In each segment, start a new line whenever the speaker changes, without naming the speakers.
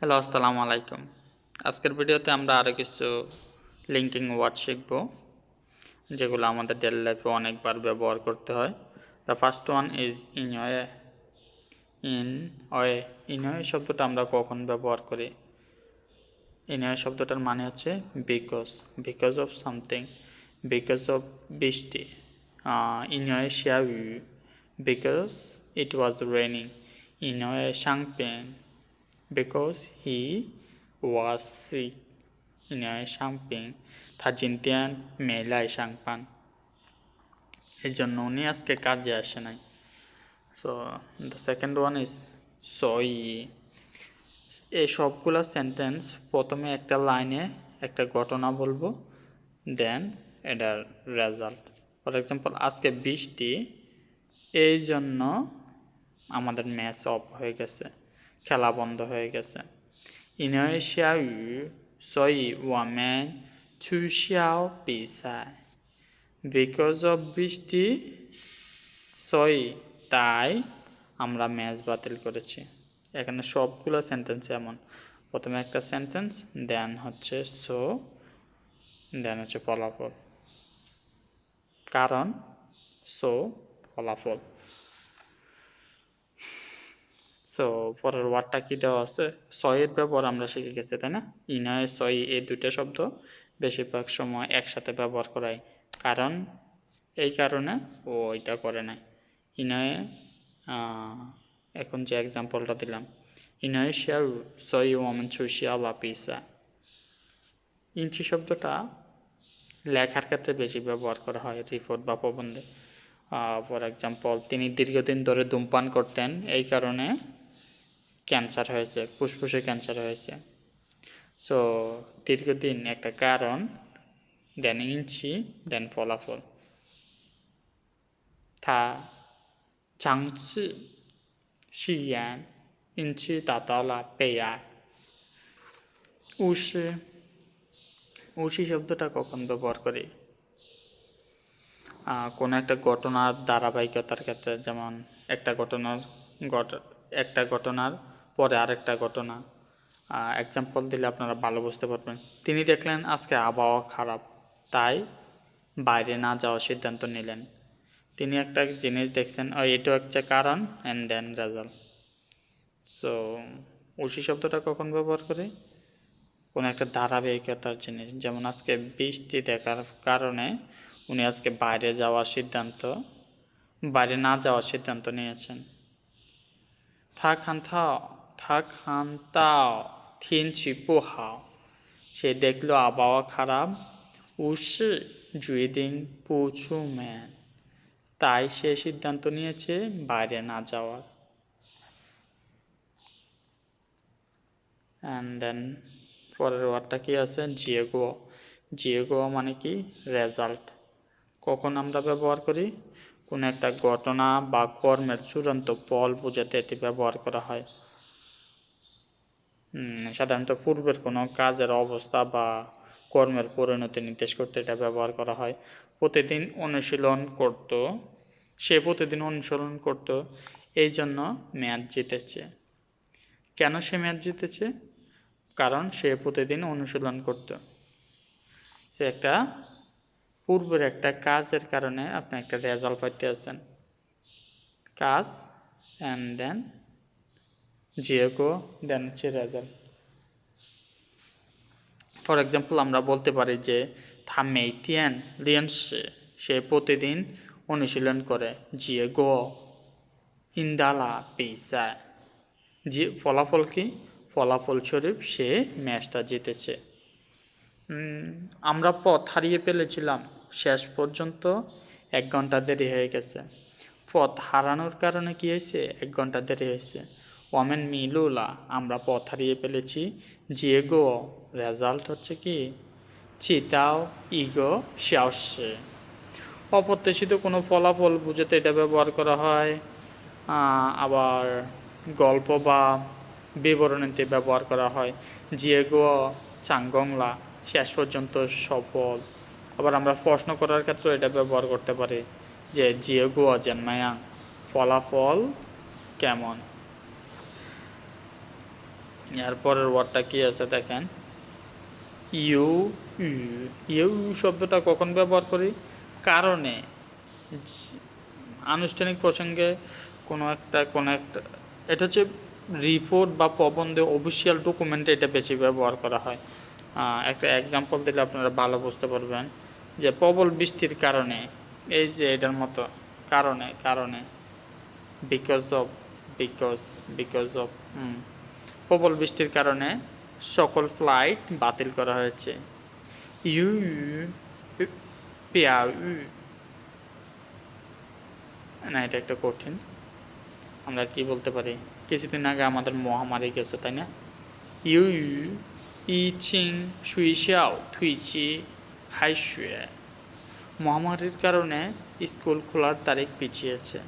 Hello আসসালামু আলাইকুম। আজকের ভিডিওতে আমরা আরও কিছু লিঙ্কিং ওয়ার্ড শিখব, যেগুলো আমাদের ডেলি লাইফে অনেকবার ব্যবহার করতে হয়। দ্য ফার্স্ট ওয়ান ইজ ইন ওয়ে ইন ওয়ে ইন ওয়ে শব্দটা আমরা কখন ব্যবহার করি? ইন ওয়ে শব্দটার মানে হচ্ছে because because of something because of বৃষ্টি। ইন ওয়ে শিয়া বিকজ ইট ওয়াজ রেনিং ইন ওয়ে সাংপেন because he was sick in a সাংপিং তার জিন্তিয়ান মেলায় সাংপান এই জন্য উনি আজকে কাজে আসে নাই। So the second one is সই। এই সবগুলো সেন্টেন্স প্রথমে একটা লাইনে একটা ঘটনা বলব দেন এটার রেজাল্ট ফর এক্সাম্পল আজকে বৃষ্টি এই জন্য আমাদের ম্যাচ অফ হয়ে গেছে। খেলা বন্ধ হয়ে গেছে 因为下雨所以我们取消比赛 because of বৃষ্টি সই তাই আমরা ম্যাচ বাতিল করেছি এখানে সবগুলো সেন্টেন্স এমন প্রথমে একটা সেন্টেন্স দেন হচ্ছে সো দেন হচ্ছে ফলাফল কারণ সো ফলাফল সো পরের ওয়ার্ডটা কী দেওয়া আছে? সয়ের ব্যবহার আমরা শিখে গেছি, তাই না? ইনয়, সই, এই দুটো শব্দ বেশিরভাগ সময় একসাথে ব্যবহার করায় কারণ, এই কারণে ও এটা করে নাই। ইনয়ে এখন যে এক্সাম্পলটা দিলাম। ইনয় শিয়াউ, সই ওমেন চুষিয়া আপিসা ইঞ্চি শব্দটা লেখার ক্ষেত্রে বেশি ব্যবহার করা হয় রিপোর্ট বা প্রবন্ধে। ফর এক্সাম্পল তিনি দীর্ঘদিন ধরে ধূমপান করতেন, এই কারণে ক্যান্সার হয়েছে, ফুসফুসে ক্যান্সার হয়েছে। সো দীর্ঘদিন একটা কারণ দেন ইঞ্চি দেন ফলাফল। তা চাংচি শিয়ান ইঞ্চি, তাতালা, পেয়া। উষি উষি শব্দটা কখন ব্যবহার করি? কোনো একটা ঘটনার ধারাবাহিকতার ক্ষেত্রে, যেমন একটা ঘটনার, ঘট, একটা ঘটনার পরে আরেকটা ঘটনা। এক্সাম্পল দিলে আপনারা ভালো বুঝতে পারবেন। তিনি দেখলেন আজকে আবহাওয়া খারাপ, তাই বাইরে না যাওয়ার সিদ্ধান্ত নিলেন। তিনি একটা জিনিস দেখছেন এটাও একটা কারণ অ্যান্ড দেন রেজাল্ট সো উষি শব্দটা কখন ব্যবহার করি? কোনো একটা ধারাবাহিকতার জিনিস। যেমন আজকে বৃষ্টি দেখার কারণে উনি আজকে বাইরে যাওয়ার সিদ্ধান্ত, বাইরে না যাওয়ার সিদ্ধান্ত নিয়েছেন। থা খান সে দেখল আবহাওয়া খারাপ উসি জুইদিং পুচু ম্যান তাই সে সিদ্ধান্ত নিয়েছে, বাইরে না যাওয়ার। অ্যান্ড দেন পরের ওয়ার্ডটা কি আছে? জিয়েগো। জিয়েগো মানে কি? রেজাল্ট। কখন আমরা ব্যবহার করি? কোনো একটা ঘটনা বা কর্মের চূড়ান্ত ফল বোঝাতে এটি ব্যবহার করা হয়। সাধারণত পূর্বের কোনো কাজের অবস্থা বা কর্মের পরিণতি নির্দেশ করতে এটা ব্যবহার করা হয়। প্রতিদিন অনুশীলন করত, সে প্রতিদিন অনুসরণ করত, এই জন্য ম্যাচ জিতেছে। কেন সে ম্যাচ জিতেছে? কারণ সে প্রতিদিন অনুশীলন করত। সে একটা পূর্বের একটা কাজের কারণে আপনি একটা রেজাল্ট পাইতে আছেন। কাজ অ্যান্ড দেন জিওগো দেন হচ্ছে ফর এক্সাম্পল আমরা বলতে পারি যে থামেইতিয়ান লিয়েন্স সে প্রতিদিন অনুশীলন করে জিয়েগো ইন্দালা পেইসা। জি, ফলাফল কি? ফলাফলস্বরূপ সে ম্যাচটা জিতেছে। আমরা পথ হারিয়ে ফেলেছিলাম। শেষ পর্যন্ত এক ঘণ্টা দেরি হয়ে গেছে। পথ হারানোর কারণে কী হয়েছে? এক ঘণ্টা দেরি হয়েছে। ওমেন মিলুলা, আমরা পথ হারিয়ে ফেলেছি। জিয়েগো, রেজাল্ট হচ্ছে কি? চিতাও, ইগো শিয়াসে অপ্রত্যাশিত কোনো ফলাফল বুঝাতে এটা ব্যবহার করা হয়। আবার গল্প বা বিবরণীতে ব্যবহার করা হয়। জিয়েগো চাঙ্গংলা শেষ পর্যন্ত সফল। আবার আমরা প্রশ্ন করার ক্ষেত্রে এটা ব্যবহার করতে পারি যে জিয়েগু অজন্মায়াং ফলাফল কেমন? এরপরের ওয়ার্ডটা কি আছে দেখেন? ইউ ইউ শব্দটা কখন ব্যবহার করি? কারণে আনুষ্ঠানিক প্রসঙ্গে কোনো একটা কোনো একটা, এটা হচ্ছে রিপোর্ট বা প্রবন্ধে অফিসিয়াল ডকুমেন্টে এটা বেশি ব্যবহার করা হয়। একটা এক্সাম্পল দিলে আপনারা ভালো বুঝতে পারবেন যে প্রবল বৃষ্টির কারণে, এই যে এটার মতো, কারণে কারণে because of because because of প্রবল বৃষ্টির কারণে সকল ফ্লাইট বাতিল করা হয়েছে। ইউ পিয়া না, এটা একটা কঠিন। আমরা কি বলতে পারি? কিছুদিন আগে আমাদের মহামারী গেছে, তাই না? ইউ, ই, চিং শাও থুইচি খাই, শুয়ে। মহামারীর কারণে স্কুল খোলার তারিখ পিছিয়েছে।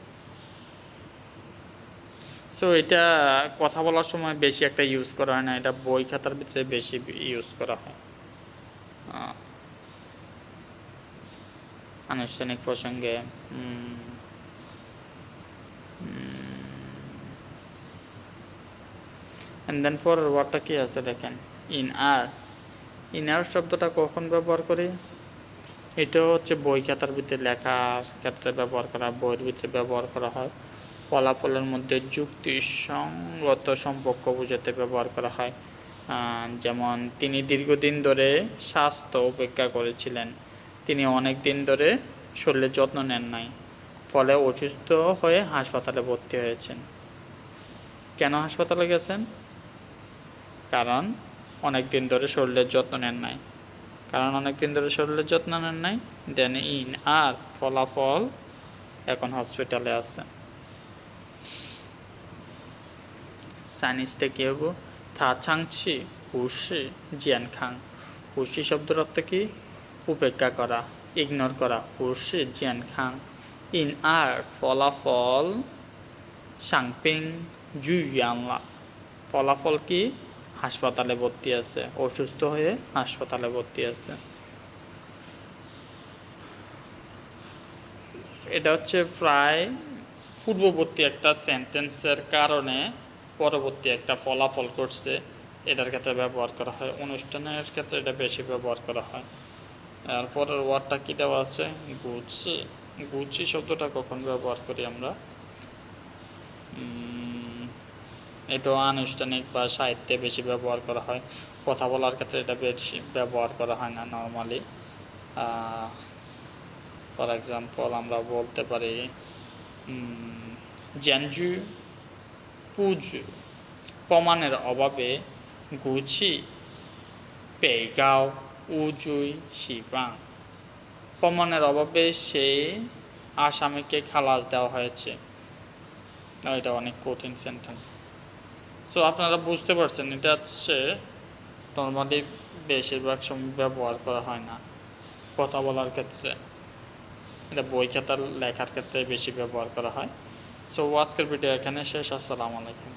সো এটা কথা বলার সময় বেশি একটা ইউজ করা হয় না, এটা বই খাতার ভিতরে বেশি ইউজ করা হয়। আনুষ্ঠানিক প্রসঙ্গে অ্যান্ড দেন ফর ওয়ার্ডটা কি আছে দেখেন? ইন আর ইন আর শব্দটা কখন ব্যবহার করি? এটা হচ্ছে বই খাতার ভিতরে লেখার ক্ষেত্রে ব্যবহার করা, বইয়ের ভিতরে ব্যবহার করা হয়। ফলাফলের মধ্যে যুক্তিসঙ্গত সম্পর্ক বোঝাতে ব্যবহার করা হয়। যেমন তিনি দীর্ঘদিন ধরে স্বাস্থ্য উপেক্ষা করেছিলেন। তিনি অনেক দিন ধরে শরীরের যত্ন নেন নাই, ফলে অসুস্থ হয়ে হাসপাতালে ভর্তি হয়েছেন। কেন হাসপাতালে গেছেন? কারণ অনেক দিন ধরে শরীরের যত্ন নেন নাই। কারণ অনেক দিন ধরে শরীরের যত্ন নেন নাই, দেন ইন আর ফলাফল এখন হসপিটালে আছে। চাইনিজটা কী হব থা চাংছি হুশি জিয়ান খাং হুশি শব্দের অর্থ কি? উপেক্ষা করা, ইগনোর করা। হুশি জিয়ান খাং ইন আর ফলাফল সাংপিং জুইয়াংলা ফলাফল কি? হাসপাতালে ভর্তি আছে। অসুস্থ হয়ে হাসপাতালে ভর্তি আছে। এটা হচ্ছে প্রায় পূর্ববর্তী একটা সেন্টেন্সের কারণে পরবর্তী একটা ফলাফল করছে এটার ক্ষেত্রে ব্যবহার করা হয়। অনুষ্ঠানের ক্ষেত্রে এটা বেশি ব্যবহার করা হয়। এরপরের ওয়ার্ডটা কী দেওয়া আছে? গুচি। গুচি শব্দটা কখন ব্যবহার করি আমরা? এটা আনুষ্ঠানিক বা সাহিত্যে বেশি ব্যবহার করা হয়। কথা বলার ক্ষেত্রে এটা বেশি ব্যবহার করা হয় না নর্মালি ফর এক্সাম্পল আমরা বলতে পারি জ্যানজু পুজু প্রমাণের অভাবে গুছি পেগাও উজুই শিবাং প্রমাণের অভাবে সেই আসামিকে খালাস দেওয়া হয়েছে। এটা অনেক কঠিন সেন্টেন্স সো আপনারা বুঝতে পারছেন, এটা হচ্ছে নর্মালি বেশিরভাগ সময় ব্যবহার করা হয় না কথা বলার ক্ষেত্রে। এটা বই খাতার লেখার ক্ষেত্রে বেশি ব্যবহার করা হয়। সো আজকের ভিডিও এখানে শেষ আসসালামু আলাইকুম।